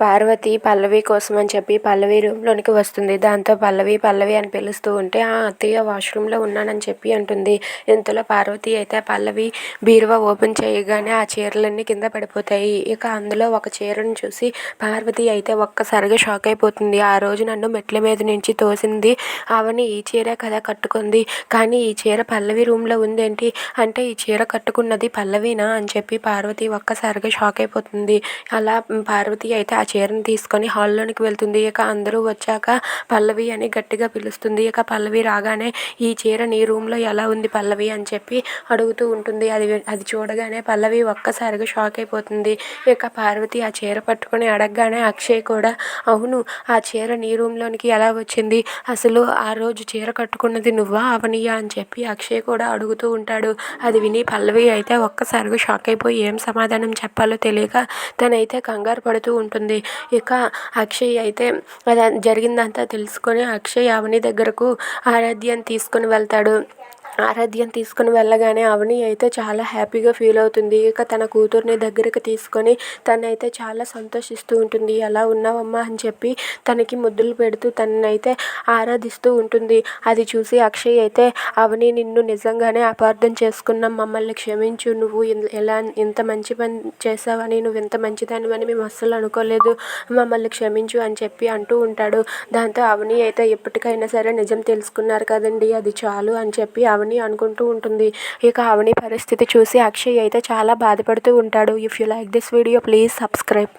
పార్వతి పల్లవి కోసం అని చెప్పి పల్లవి రూమ్లోనికి వస్తుంది. దాంతో పల్లవి పల్లవి అని పిలుస్తూ ఉంటే ఆ అత్తయ్య వాష్రూమ్లో ఉన్నానని చెప్పి అంటుంది. ఇంతలో పార్వతి అయితే పల్లవి బీరువా ఓపెన్ చేయగానే ఆ చీరలన్నీ కింద పడిపోతాయి. ఇక అందులో ఒక చీరను చూసి పార్వతి అయితే ఒక్కసారిగా షాక్ అయిపోతుంది. ఆ రోజు నన్ను మెట్ల మీద నుంచి తోసింది ఆవని ఈ చీరే కదా కట్టుకుంది. కానీ ఈ చీర పల్లవి రూమ్లో ఉందేంటి? అంటే ఈ చీర కట్టుకున్నది పల్లవినా? అని చెప్పి పార్వతి ఒక్కసారిగా షాక్ అయిపోతుంది. అలా పార్వతి అయితే ఆ చీరను తీసుకొని హాల్లోనికి వెళ్తుంది. ఇక అందరూ వచ్చాక పల్లవి అని గట్టిగా పిలుస్తుంది. ఇక పల్లవి రాగానే ఈ చీర నీ రూమ్లో ఎలా ఉంది పల్లవి? అని చెప్పి అడుగుతూ ఉంటుంది. అది అది చూడగానే పల్లవి ఒక్కసారిగా షాక్ అయిపోతుంది. ఇక పార్వతి ఆ చీర పట్టుకొని అడగగానే అక్షయ్ కూడా అవును ఆ చీర నీ రూమ్లోనికి ఎలా వచ్చింది? అసలు ఆ రోజు చీర కట్టుకున్నది నువ్వా అవనియా? అని చెప్పి అక్షయ్ కూడా అడుగుతూ ఉంటాడు. అది విని పల్లవి అయితే ఒక్కసారిగా షాక్ అయిపోయి ఏం సమాధానం చెప్పాలో తెలియక తనైతే కంగారు పడుతూ ఉంటుంది. ఇక అక్షయ్ అయితే అది జరిగిందంతా తెలుసుకొని అక్షయ్ అవని దగ్గరకు ఆరాధ్యని తీసుకొని వెళ్తాడు. ఆరాధ్యను తీసుకుని వెళ్ళగానే అవని అయితే చాలా హ్యాపీగా ఫీల్ అవుతుంది. ఇక తన కూతుర్ని దగ్గరికి తీసుకొని తనైతే చాలా సంతోషిస్తూ ఉంటుంది. ఎలా ఉన్నావమ్మా? అని చెప్పి తనకి ముద్దులు పెడుతూ తననైతే ఆరాధిస్తూ ఉంటుంది. అది చూసి అక్షయ్ అయితే అవని నిన్ను నిజంగానే అపార్థం చేసుకున్నాం. మమ్మల్ని క్షమించు. నువ్వు ఎలా ఇంత మంచి పని చేసావని నువ్వు ఇంత మంచిదానివని మేము అస్సలు అనుకోలేదు. మమ్మల్ని క్షమించు అని చెప్పి అంటూ ఉంటాడు. దాంతో అవని అయితే ఎప్పటికైనా సరే నిజం తెలుసుకున్నారు కదండి. అది చాలు అని చెప్పి అవని అనుకుంటూ ఉంటుంది. ఇక అవని పరిస్థితి చూసి అక్షయ్ అయితే చాలా బాధపడుతూ ఉంటాడు. If you like this video please subscribe